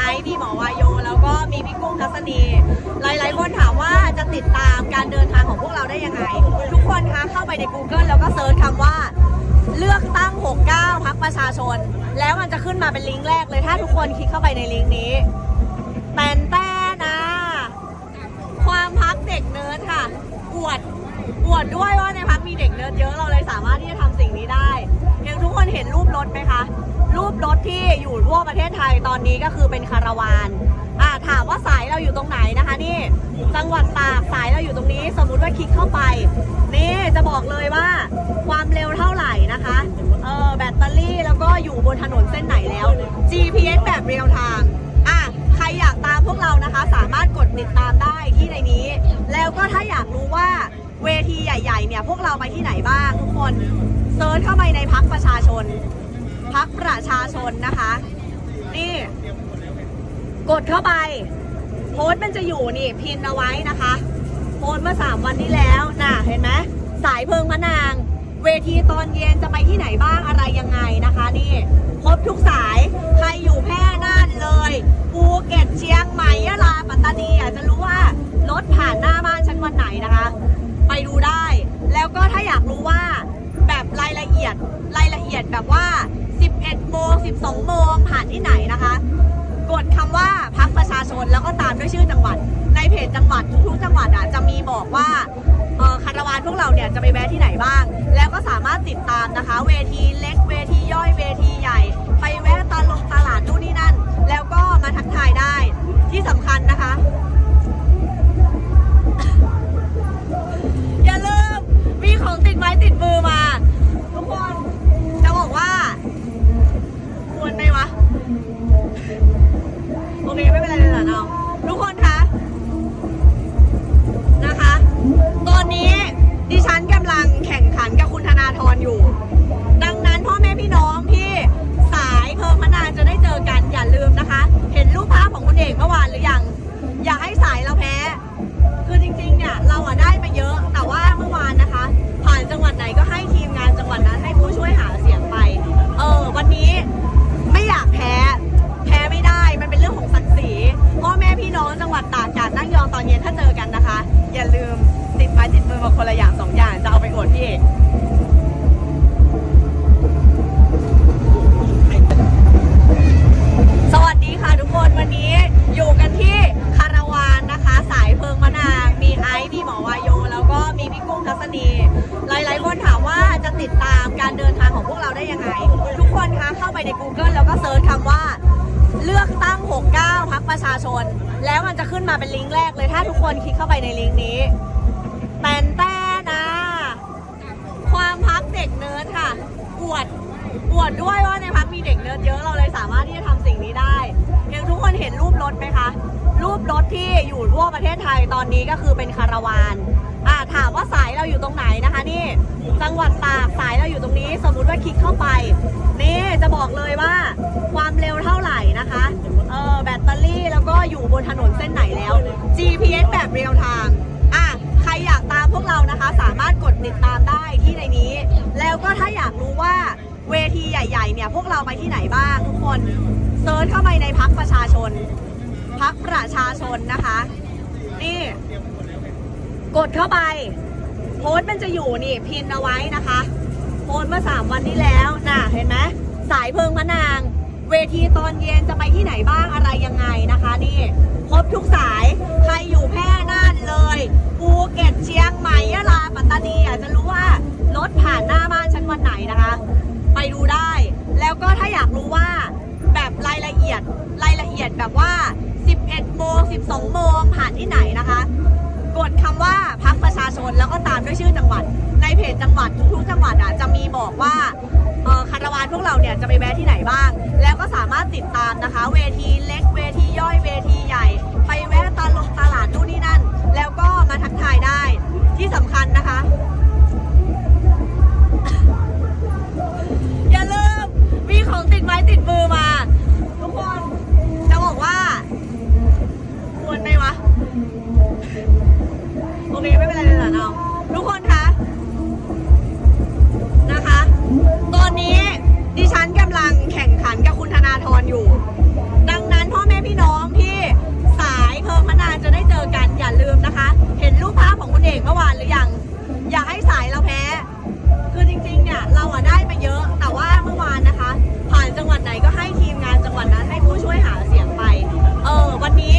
อซ์มีหมอวายโย แล้วก็มีพี่กุ้งทัศนีหลายๆคนถามว่าจะติดตามการเดินทางของพวกเราได้ยังไง ทุกคนคะเข้าไปใน Google แล้วก็เซิร์ชคำว่า เลือกตั้ง 69พักประชาชน แล้วมันจะขึ้นมาเป็นลิงก์แรกเลยถ้าทุกคนคลิกเข้าไปในลิงก์นี้แตนแต้นะความพักเด็กเนิร์ดค่ะอวดอวดด้วยว่าในพักมีเด็กเนิร์ดเยอะเราเลยสามารถที่จะทำสิ่งนี้ได้ย่างทุกคนเห็นรูปรถไหมคะ ปรถที่อยู่ทั่วประเทศไทยตอนนี้ก็คือเป็นคาราวานอ่าถามว่าสายเราอยู่ตรงไหนนะคะนี่จังหวัดตากสายเราอยู่ตรงนี้ สมมุติว่าคลิกเข้าไป นี่จะบอกเลยว่าความเร็วเท่าไหร่นะคะเออแบตเตอรี่แล้วก็อยู่บนถนนเส้นไหนแล้ว GPS แบบเรียลไทม์อะใครอยากตามพวกเรานะคะ สามารถกดติดตามได้ที่ในนี้ แล้วก็ถ้าอยากรู้ว่าเวทีใหญ่ ๆ เนี่ย พวกเราไปที่ไหนบ้างทุกคนเซิร์ชเข้าไปในพักประชาชน ชาชนนะคะ นี่ กดเข้าไป โพสต์มันจะอยู่นี่ พินเอาไว้นะคะ โพสต์เมื่อ3วันที่แล้วน่ะเห็นไหมสายเพิงพะนาง เวทีตอนเย็นจะไปที่ไหนบ้างอะไรยังไงนะคะ นี่ครบทุกสายใครอยู่แพร่น่านเลยภูเก็ตเชียงใหม่ยะลาปัตตานีอยาจจะรู้ว่ารถผ่านหน้าบ้านฉันวันไหนนะคะ ไปดูได้ แล้วก็ถ้าอยากรู้ว่าแบบรายละเอียดรายละเอียดแบบว่า 11โมง12โมงผ่านที่ไหนนะคะ กดคำว่าพักประชาชนแล้วก็ตามด้วยชื่อจังหวัด ในเพจจังหวัดทุกๆจังหวัดอะจะมีบอกว่าคาราวานพวกเราเนี่ยจะไปแวะที่ไหนบ้าง แล้วก็สามารถติดตามนะคะ เวทีเล็กเวทีย่อยเวทีใหญ่ ไปแวะตลงตลาดนู่นนี่นั่น แล้วก็มาทักทายได้ที่สำคัญ โอเคไม่เป็นไร อย่าลืมติดไม้ติดมือมาคนละอย่างสอง เลือกตั้ง 69พักประชาชน แล้วมันจะขึ้นมาเป็นลิงก์แรกเลย ถ้าทุกคนคลิกเข้าไปในลิงก์นี้แตนแต้นะความพักเด็กเนิร์ดค่ะอวดอวดด้วยว่าในพักมีเด็กเนิร์ดเยอะเราเลยสามารถที่จะทำสิ่งนี้ได้อย่างทุกคนเห็นรูปรถไหมคะ รูปรถที่อยู่ทั่วประเทศไทยตอนนี้ก็คือเป็นคาราวานอ่าถามว่าสายเราอยู่ตรงไหนนะคะนี่ จังหวัดตากสายเราอยู่ตรงนี้ สมมุติว่าคลิกเข้าไป นี่จะบอกเลยว่าความเร็วเท่า นะคะ เออแบตเตอรี่แล้วก็อยู่บนถนนเส้นไหนแล้ว GPS แบบเรียลไทม์อะใครอยากตามพวกเรานะคะ สามารถกดติดตามได้ที่ในนี้ แล้วก็ถ้าอยากรู้ว่าเวทีใหญ่ ๆ เนี่ย พวกเราไปที่ไหนบ้างทุกคนเซิร์ชเข้าไปในพักประชาชนพักประชาชนนะคะ นี่ กดเข้าไป โพสต์มันจะอยู่นี่ พินเอาไว้นะคะ โพสต์เมื่อ3วันที่แล้วน่ะเห็นไหมสายเพิงพะนาง เวทีตอนเย็นจะไปที่ไหนบ้างอะไรยังไงนะคะนี่ครบทุกสายใครอยู่แพร่น่านเลยภูเก็ตเชียงใหม่ยะลาปัตตานีอาจจะรู้ว่ารถผ่านหน้าบ้านฉันวันไหนนะคะ ไปดูได้ แล้วก็ถ้าอยากรู้ว่าแบบรายละเอียดรายละเอียดแบบว่า 11โมง12 โมงผ่านที่ไหนนะคะ กดคำว่าพักประชาชนแล้วก็ตามด้วยชื่อจังหวัด ในเพจจังหวัดทุกๆจังหวัดอะจะมีบอกว่าาราวานพวกเราเนี่ยจะไปแวะที่ไหนบ้าง แล้วก็สามารถติดตามนะคะ เวทีเล็กเวทีย่อยเวทีใหญ่ ไปแวะตลงตลาดนู่นนี่นั่น แล้วก็มาทักทายได้ที่สำคัญนะคะ อย่าลืมมีของติดไม้ติดมือมา ทุกคนจะบอกว่าควรไหมวะ โอเค ไม่เป็นไรเลยเหรอน้อง ทุกคนคะนะคะ อกเมื่อวานหรือยัง อย่าให้สายเราแพ้ คือจริงๆ เนี่ยเราอะได้มาเยอะ แต่ว่าเมื่อวานนะคะ ผ่านจังหวัดไหนก็ให้ทีมงานจังหวัดนั้นให้ผู้ช่วยหาเสียงไป เออ วันนี้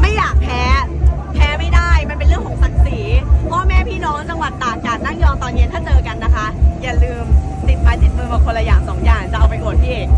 ไม่อยากแพ้ แพ้ไม่ได้ มันเป็นเรื่องของศักดิ์ศรี พ่อแม่พี่น้องจังหวัดตากกาดนั่งยองตอนเย็นถ้าเจอกันนะคะ อย่าลืมติดไม้ติดมือมาคนละอย่างสองอย่างจะเอาไปอวดพี่เอก